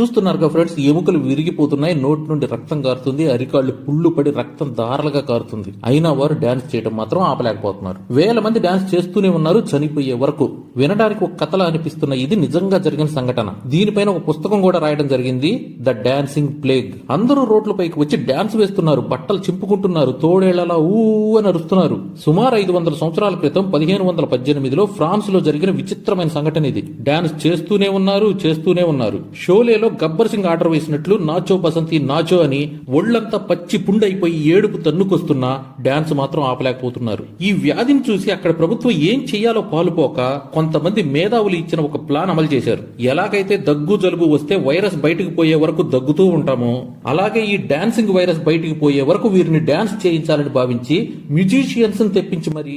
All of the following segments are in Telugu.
చూస్తున్నారుగా ఫ్రెండ్స్ ఎముకలు విరిగిపోతున్నాయి నోటి నుండి రక్తం కారుతుంది అరికాళ్ళు పుళ్ళు పడి రక్తం దారలుగా కారుతుంది. అయినా వారు డాన్స్ చేయడం మాత్రం ఆపలేకపోతున్నారు. వేల మంది డాన్స్ చేస్తూనే ఉన్నారు చనిపోయే వరకు. వినడానికి ఒక కథలా అనిపిస్తున్న ఇది నిజంగా జరిగిన సంఘటన. దీనిపైన ఒక పుస్తకం కూడా రాయడం జరిగింది ద డాన్సింగ్ ప్లేగ్. అందరూ రోడ్లపైకి వచ్చి డాన్స్ వేస్తున్నారు బట్టలు చింపుకుంటున్నారు తోడేళ్ళలా ఊ అని అరుస్తున్నారు. సుమారు ఐదు వందల సంవత్సరాల క్రితం పదిహేను వందల పద్దెనిమిదిలో ఫ్రాన్స్లో జరిగిన విచిత్రమైన సంఘటన ఇది. డాన్స్ చేస్తూనే ఉన్నారు చేస్తూనే ఉన్నారు. షోలేలో గబ్బర్ సింగ్ ఆర్డర్ వేసినట్లు నాచో బసంతి నాచో అని ఒళ్ళంతా పచ్చి పుండైపోయి ఏడుపు తన్నుకొస్తున్నా డాన్స్ మాత్రం ఆపలేకపోతున్నారు. ఈ వ్యాధిని చూసి అక్కడ ప్రభుత్వం ఏం చేయాలో పాలుపోక కొంతమంది మేధావులు ఇచ్చిన ఒక ప్లాన్ అమలు చేశారు. ఎలాగైతే దగ్గు జలుబు వస్తే వైరస్ బయటకు పోయే వరకు దగ్గుతూ ఉంటామో అలాగే ఈ డాన్సింగ్ వైరస్ బయటికి పోయే వరకు వీరిని డాన్స్ చేయించాలని భావించి మ్యూజిషియన్స్ తెప్పించి మరి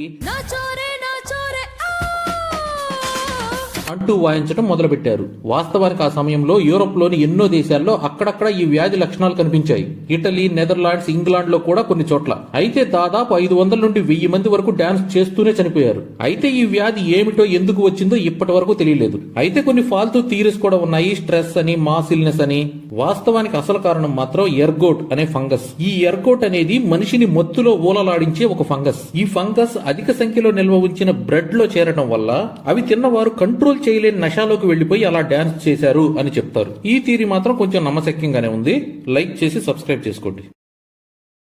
అంటూ వాయించడం మొదలుపెట్టారు. వాస్తవానికి ఆ సమయంలో యూరోప్లోని ఎన్నో దేశాల్లో అక్కడక్కడ ఈ వ్యాధి లక్షణాలు కనిపించాయి. ఇటలీ నెదర్లాండ్స్ ఇంగ్లాండ్లో కూడా కొన్ని చోట్ల. అయితే దాదాపు ఐదు వందల నుండి వెయ్యి మంది వరకు డాన్స్ చేస్తూనే చనిపోయారు. అయితే ఈ వ్యాధి ఏమిటో ఎందుకు వచ్చిందో ఇప్పటి వరకు తెలియలేదు. అయితే కొన్ని ఫాల్తూ థీరీస్ కూడా ఉన్నాయి. స్ట్రెస్ అని మాసిల్నెస్ అని వాస్తవానికి అసలు కారణం మాత్రం ఎర్గోట్ అనే ఫంగస్. ఈ ఎర్గోట్ అనేది మనిషిని మత్తులో ఊలలాడించే ఒక ఫంగస్. ఈ ఫంగస్ అధిక సంఖ్యలో నిల్వ ఉంచిన బ్రెడ్లో చేరడం వల్ల అవి తిన్నవారు కంట్రోల్ చేయలేని నషాలోకి వెళ్ళిపోయి అలా డాన్స్ చేశారు అని చెప్తారు. ఈ థీరీ మాత్రం కొంచెం నమ్మశక్యంగానే ఉంది. లైక్ చేసి సబ్స్క్రైబ్ చేసుకోండి.